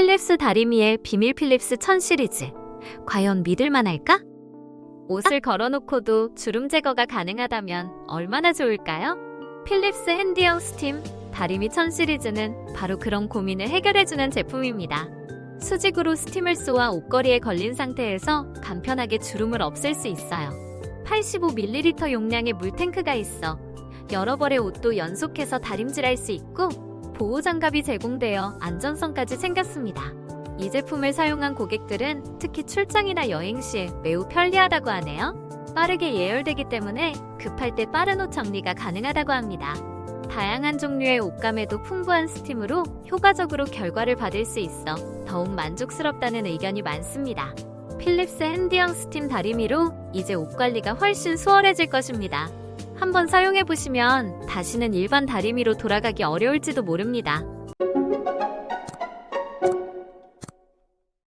필립스 다리미의 비밀 필립스 1000 시리즈. 과연 믿을만 할까? 옷을 걸어놓고도 주름 제거가 가능하다면 얼마나 좋을까요? 필립스 핸디형 스팀 다리미 1000 시리즈는 바로 그런 고민을 해결해주는 제품입니다. 수직으로 스팀을 쏘아 옷걸이에 걸린 상태에서 간편하게 주름을 없앨 수 있어요. 85ml 용량의 물탱크가 있어 여러 벌의 옷도 연속해서 다림질할 수 있고 보호 장갑이 제공되어 안전성까지 챙겼습니다. 이 제품을 사용한 고객들은 특히 출장이나 여행 시에 매우 편리하다고 하네요. 빠르게 예열되기 때문에 급할 때 빠른 옷 정리가 가능하다고 합니다. 다양한 종류의 옷감에도 풍부한 스팀으로 효과적으로 결과를 받을 수 있어 더욱 만족스럽다는 의견이 많습니다. 필립스 핸디형 스팀 다리미로 이제 옷 관리가 훨씬 수월해질 것입니다. 한번 사용해 보시면 다시는 일반 다리미로 돌아가기 어려울지도 모릅니다.